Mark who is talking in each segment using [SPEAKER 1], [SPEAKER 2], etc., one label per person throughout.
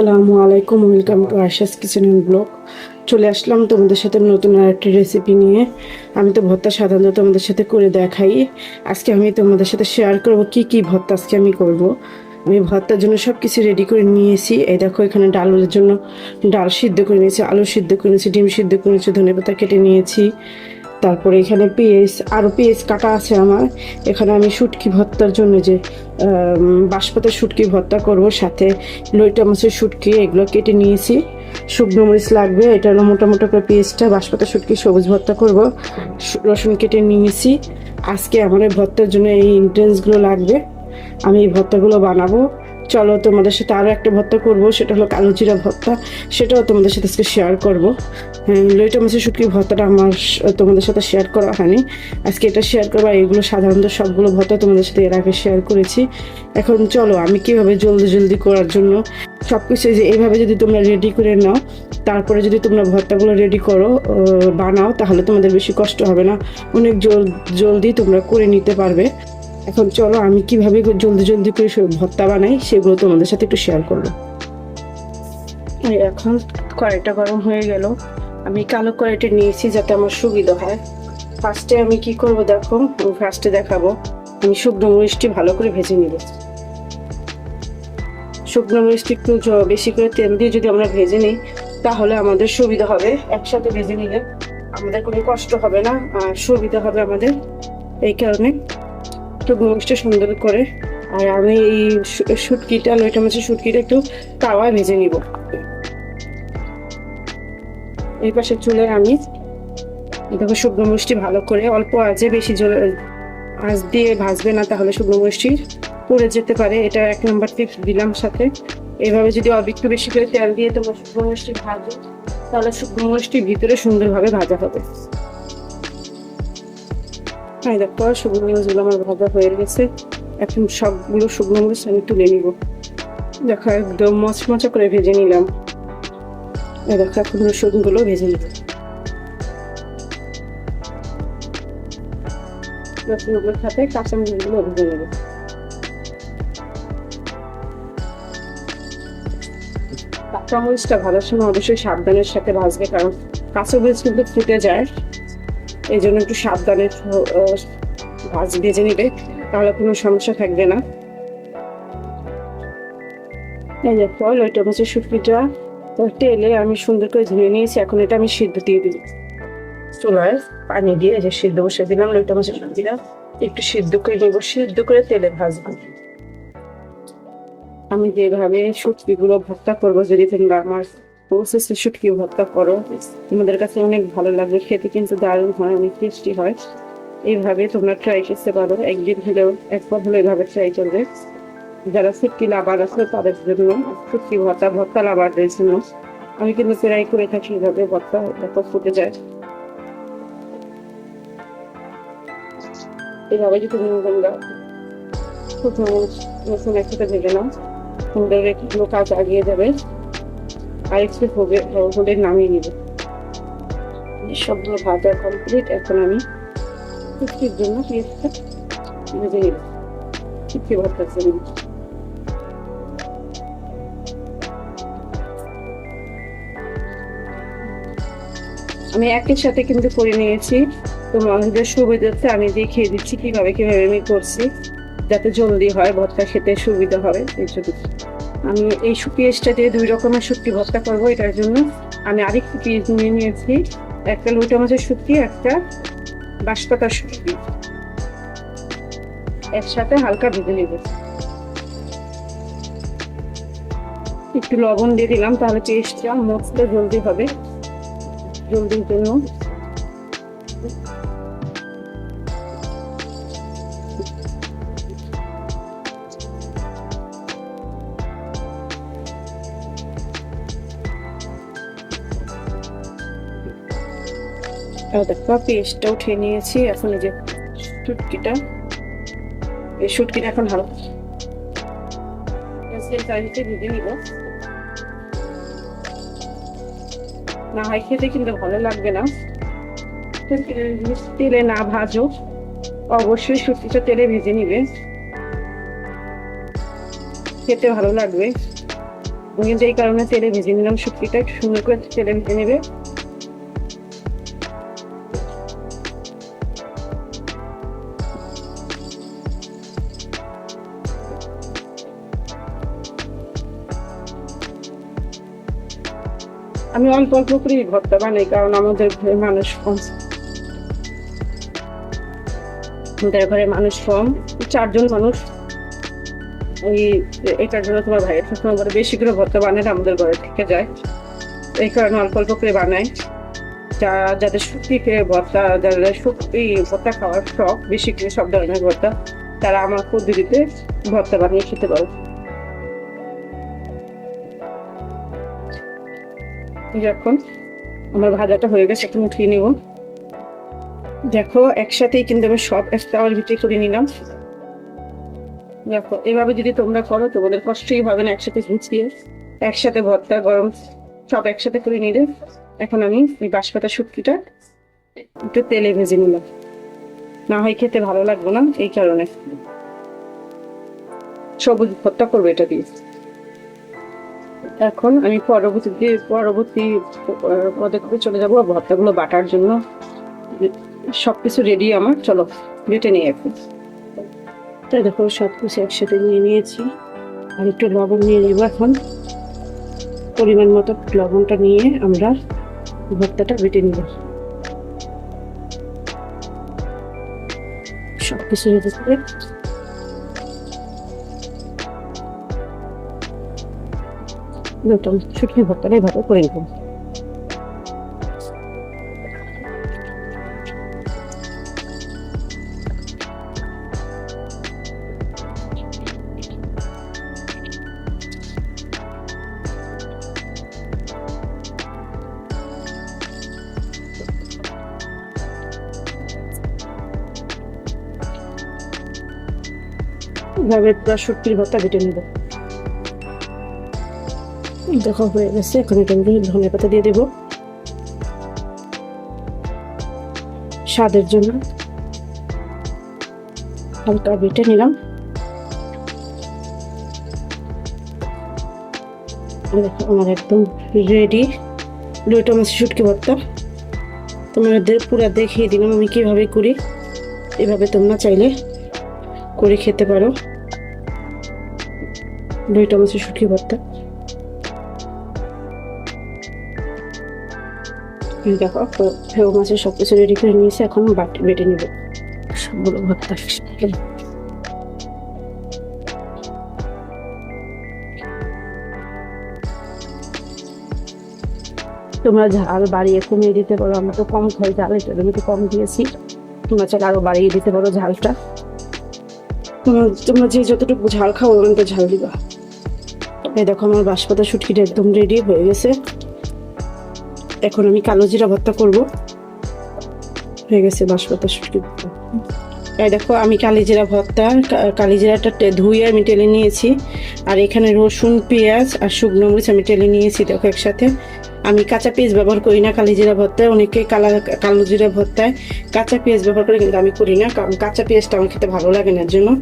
[SPEAKER 1] আসসালামু আলাইকুম, welcome to Asha's kitchen and blog. চলে আসলাম তোমাদের সাথে নতুন আর একটি রেসিপি নিয়ে। আমি তো ভর্তা সাধারণত তোমাদের সাথে করে দেখাই। আজকে আমি তোমাদের সাথে শেয়ার করব কি কি ভর্তা আজকে আমি করব। আমি ভর্তার জন্য সব কিছু রেডি করে নিয়েছি। এই দেখো, এখানে ডালের জন্য ডাল সিদ্ধ করে নিয়েছি, আলু সিদ্ধ করে নিয়েছি, ডিম সিদ্ধ করে নিয়েছি ধনে পাতা কেটে নিয়েছি। তারপরে এখানে পেঁয়াজ আরও পেঁয়াজ কাটা আছে আমার। এখানে আমি শুটকি ভর্তার জন্য যে বাঁশপাতার শুটকি ভর্তা করব, সাথে লইটা মাছের শুটকি, এগুলো কেটে নিয়েছি। শুকনো মরিচ লাগবে, এটা হলো মোটা মোটা করে পেঁয়াজটা বাঁশপাতা শুটকি, সবুজ ভর্তা করব। রসুন কেটে নিয়েছি। আজকে আমার ভর্তার জন্য এই ইনগ্রেডিয়েন্টসগুলো লাগবে। আমি এই ভর্তাগুলো বানাবো। চলো তোমাদের সাথে আরও একটা ভর্তা করব, সেটা হলো কালো জিরা ভর্তা সেটাও তোমাদের সাথে আজকে শেয়ার করব। হ্যাঁ লইটা মাছের শুটকি ভর্তাটা আমার তোমাদের সাথে শেয়ার করা হয়নি। আজকে এটা শেয়ার করব এগুলো সাধারণত সবগুলো ভর্তা তোমাদের সাথে এর আগে শেয়ার করেছি। এখন চলো, আমি কীভাবে জলদি জলদি করার জন্য সব কিছু যে এইভাবে যদি তোমরা রেডি করে নাও, তারপরে যদি তোমরা ভর্তাগুলো রেডি করো বানাও, তাহলে তোমাদের বেশি কষ্ট হবে না। অনেক জল জলদি তোমরা করে নিতে পারবে। এখন চলো, আমি কীভাবে জলদি জলদি করে ভর্তা বানাই, সেগুলো তোমাদের সাথে একটু শেয়ার করব। এখন কড়াইটা গরম হয়ে গেল। আমি কালো কড়াইটা নিয়েছি যাতে আমার সুবিধা হয়। ফার্স্টে আমি কি করব দেখো ফার্স্টে দেখাবো। আমি শুকনো মরিচটি ভালো করে ভেজে নিব। শুকনো মরিচটি একটু বেশি করে তেল দিয়ে যদি আমরা ভেজে নিই, তাহলে আমাদের সুবিধা হবে। একসাথে ভেজে নিলে আমাদের কোনো কষ্ট হবে না, আর সুবিধা হবে আমাদের। এই কারণে শুকনো মরিচটা সুন্দর করে। আর আমি এই শুটকিটা লইটা মাছের শুটকিটা একটু তাওয়ায় ভেজে নিব। এই পাশে চুলে আমি দেখো শুকনো মরিচটি ভালো করে, অল্প আজে বেশি জল, আঁচ দিয়ে ভাজবে না তাহলে শুকনো মরিচটি পুড়ে যেতে পারে। এটা এক নম্বর টিপস দিলাম সাথে। এভাবে যদি একটু বেশি করে তেল দিয়ে তোমার শুকনো মরিচটি ভাজো, তাহলে শুকনো মরিচটি ভিতরে সুন্দরভাবে ভাজা হবে। হ্যাঁ দেখো শুকনো মরিচগুলো আমার ভাজা হয়ে গেছে। এখন সবগুলো শুকনো মরিচ আমি তুলে নিব। দেখো, একদম করে ভেজে নিলাম। দেখো, এখন রসুনগুলো ভেজে নিব। ভাজার সময় অবশ্যই সাবধানের সাথে ভাজবে, কারণ কাঁচামরিচ কিন্তু ফুটে যায়। এই জন্য একটু সাবধানে ভাজ ভেজে নিবে, তাহলে কোনো সমস্যা থাকবে না। এই যে ফল, ওইটা হচ্ছে শুটকিটা তো তেলে আমি সুন্দর করে ধুয়ে নিয়েছি, এখন এটা আমি সিদ্ধ দিয়ে দিই। চুলায় পানি দিয়ে যে সিদ্ধ বসে দিলাম লইটা মাছের সবজিটা একটু সিদ্ধ করে নেব, সিদ্ধ করে তেলে ভাজবো। আমি যেভাবে শুটকিগুলো ভর্তা করব, যদি তোমরা আমার প্রসেসে শুটকি ভর্তা করো। তোমাদের কাছে অনেক ভালো লাগবে খেতে কিন্তু দারুণ হয়, অনেক টেস্টি হয়। এইভাবে তোমরা ট্রাই করতে পারো। একদিন হলেও, একবার হলেও এভাবে ট্রাই করবে। যারা শুটকি লাভার আছে, তাদের জন্য শুটকি ভর্তা ভর্তা লাভারদের জন্য। আমি কিন্তু ট্রাই করে থাকি এভাবে ভর্তা দেখো ফুটে যায়। এভাবে যদি তোমরা মরিচ একসাথে ভেজে নাও। তোমাদের কাজ আগিয়ে যাবে। আর একটু হলে নামিয়ে নিবে। সবগুলো ভাজা কমপ্লিট এখন আমি শুটকির জন্য পেঁয়াজটা ভেজে নিব। শুটকি ভর্তার জন্য আমি একই সাথে কিন্তু করে নিয়েছি। তোমাদের সুবিধার্থে আমি দেখিয়ে দিচ্ছি কীভাবে কীভাবে আমি করছি, যাতে জলদি হয়, ভর্তা খেতে সুবিধা হবে এই জন্য আমি এই পেঁয়াজটা দিয়ে দুই রকমের শুটকি ভর্তা করব, এটার জন্য। আমি আরেকটু পেঁয়াজ নিয়ে নিয়েছি। একটা লুটা মাছের শুটকি, একটা বাঁশপাতার শুটকি। একসাথে হালকা ভেজে নেব। একটু লবণ দিয়ে দিলাম, তাহলে পেস্টটা মশলা জলদি হবে। জলদির জন্য। দেখো পেস্টটা উঠিয়ে নিয়েছি। এখন এই যে শুটকিটা এই শুটকিটা এখন ভালো। চারিদিকে ভেজে নিব। না হয় খেতে কিন্তু ভালো লাগবে না। তেলে না ভাজো, অবশ্যই শুটকিটা তেলে ভেজে নিবে। খেতে ভালো লাগবে। কিন্তু এই কারণে তেলে ভেজে নিলাম শুটকিটা সুন্দর করে তেলে ভেজে নেবে। আমি অল্প অল্প করে ভর্তা বানাই, কারণ আমাদের ঘরে মানুষ কম। আমাদের ঘরে মানুষ কম, চারজন মানুষ। ওই এটার জন্য তোমার ভাইয়ের সবসময় বলে বেশি করে ভর্তা বানালে আমাদের ঘরে থেকে যায়। এই কারণে অল্প অল্প করে বানাই। যা, যাদের শুক্তি খেয়ে ভর্তা, যাদের শুক্তি ভর্তা খাওয়ার শখ, বেশি করে সব ধরনের ভর্তা, তারা আমার পদ্ধতিতে ভর্তা বানিয়ে খেতে পারো। যখন আমার ভাজাটা হয়ে গেছে, এখন উঠিয়ে নিব। দেখো, একসাথেই কিন্তু আমি সব একটা আমার ভিতরে করে নিলাম। দেখো, এভাবে যদি তোমরা করো, তোমাদের কষ্টই হবে না একসাথে গুছিয়ে, একসাথে ভর্তা গরম, সব একসাথে করে নিলে। এখন আমি ওই বাঁশপাতা শুটকিটা একটু তেলে ভেজে নিলাম। না হয় খেতে ভালো লাগবে না, এই কারণে। সবুজ ভর্তা করব এটা দিয়ে। এখন আমি পরবর্তীতে পরবর্তী পদক্ষেপে চলে যাব, ভর্তাগুলো বাটার জন্য। সবকিছু রেডি আমার, চলো বেটে নিয়ে এখন তাই দেখো সব কিছু একসাথে নিয়ে নিয়েছি। আর একটু লবণ নিয়ে নেব এখন। পরিমাণ মতো লবণটা নিয়ে আমরা ভর্তাটা বেটে নিব। সব কিছু রেডি নতুন শুকনো ভর্তাটা এভাবে করে নেব। এভাবে পুরো শুটকির ভর্তা বেটে নেব। দেখো হয়ে গেছে। এখন এটা আমি ধনে পাতা দিয়ে দেবো। স্বাদের জন্য হালকা বেটে নিলাম। দেখো, আমার একদম রেডি দুটো মাছের শুটকি ভর্তা। তোমাদের পুরো দেখিয়ে দিলাম আমি কীভাবে করি। এভাবে তোমরা চাইলে করে খেতে পারো। দুইটা মাছের শুটকি ভর্তা। দেখো মাছের সব কিছু রেডি করে নিয়েছি এখন বাটি বেটে নিব। সবগুলো ভর্তা তোমরা ঝাল বাড়িয়ে কমিয়ে দিতে পারো আমরা তো কম খাই ঝাল এটা আমি তো কম দিয়েছি। তোমরা চাইলে আরও বাড়িয়ে দিতে পারো ঝালটা। তোমরা তোমরা যে যতটুকু ঝাল খাও ওখান তো ঝাল দিবা। এই দেখো আমার বাঁশপাতা শুটকিটা একদম রেডি হয়ে গেছে। এখন আমি কালো জিরা ভর্তা করব। হয়ে গেছে বাঁশপাতা শুটকি ভর্তা এই দেখো, আমি কালি জিরা ভর্তা কা- কালি জিরাটা ধুয়ে আমি টেলে নিয়েছি। আর এখানে রসুন, পেঁয়াজ আর শুকনো মরিচ আমি টেলে নিয়েছি, দেখো একসাথে। আমি কাঁচা পেঁয়াজ ব্যবহার করি না কালি জিরা ভর্তায় অনেকে কালা, কালো জিরা ভর্তায় কাঁচা পেঁয়াজ ব্যবহার করে কিন্তু আমি করি না, কারণ কাঁচা পেঁয়াজটা আমার খেতে ভালো লাগে না জন্য।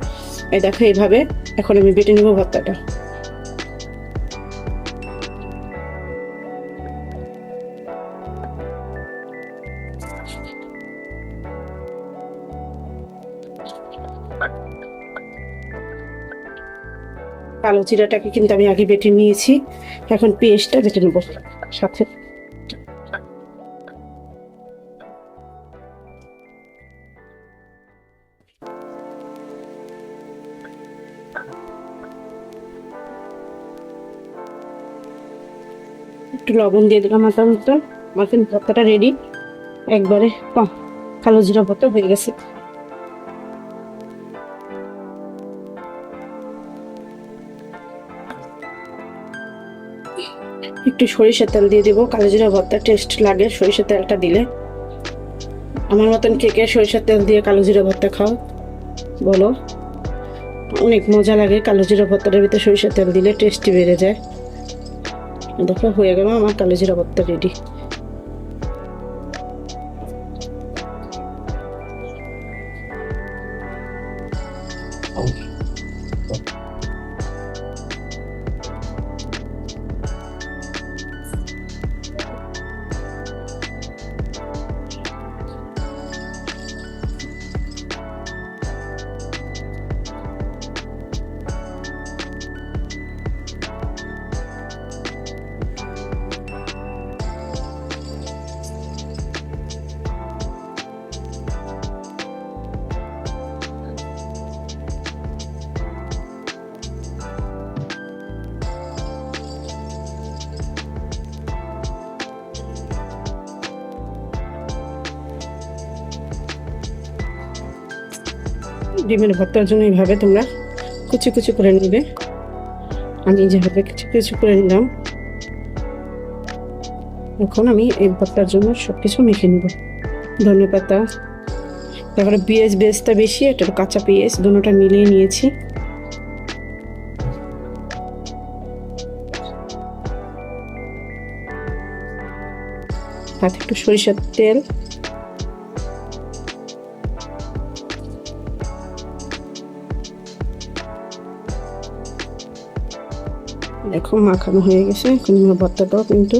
[SPEAKER 1] এই দেখো এইভাবে, এখন আমি বেটে নেব ভর্তাটা কালো জিরাটাকে কিন্তু আমি আগে বেটে নিয়েছি। এখন পেস্টটা বেটে নেব সাথে। একটু লবণ দিয়ে দিলাম মাথার মতো আমার কিন্তু ভর্তাটা রেডি একবারে কালো জিরা ভর্তা হয়ে গেছে। একটু সরিষার তেল দিয়ে দিব। কালো জিরা ভর্তা টেস্ট লাগে, সরিষার তেলটা দিলে। আমার মতন কে কে সরিষার তেল দিয়ে কালো জিরা ভর্তা খাও, বলো। অনেক মজা লাগে কালো জিরা ভর্তাটার ভিতরে সরিষার তেল দিলে টেস্টি বেড়ে যায়। দেখো, হয়ে গেল আমার কালো জিরা ভর্তা রেডি ডিমের ভর্তার জন্য এইভাবে তোমরা কুচি কুচি করে নেবে। আমি যেভাবে কুচি কুচি করে নিলাম, এখন আমি এই ভর্তার জন্য সব কিছু মেখে নেব। ধনে পাতা, তারপরে পেঁয়াজ বেসটা বেশি, একটা কাঁচা পেঁয়াজ দুটোটা মিলিয়ে নিয়েছি। তাতে একটু সরিষার তেল দেখো মাখানো হয়ে গেছে। এখন ভর্তাটাও কিন্তু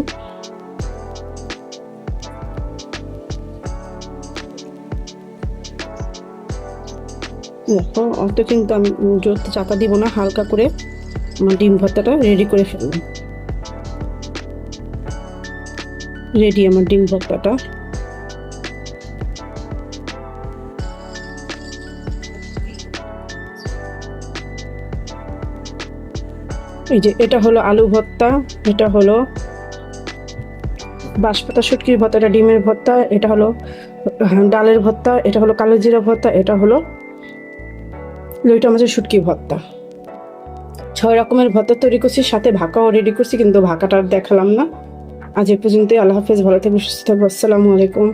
[SPEAKER 1] দেখো, অত কিন্তু আমি জোর চাপা দিব না, হালকা করে আমার ডিম ভর্তাটা রেডি করে ফেললাম। রেডি আমার ডিম ভর্তাটা। এই যে এটা হলো আলু ভর্তা, এটা হলো বাঁশপাতা শুটকির ভর্তা, এটা ডিমের ভর্তা, এটা হলো ডালের ভর্তা, এটা হলো কালো জিরা ভর্তা, এটা হলো লইটা মাছের শুটকি ভর্তা। ছয় রকমের ভর্তা তৈরি করছি, সাথে ভাকাও রেডি করছি, কিন্তু ভাকাটা দেখালাম না। আজ এ পর্যন্তই, আল্লাহ হাফেজ, ভালো থাকবে সুস্থ থাকব আসসালামু আলাইকুম।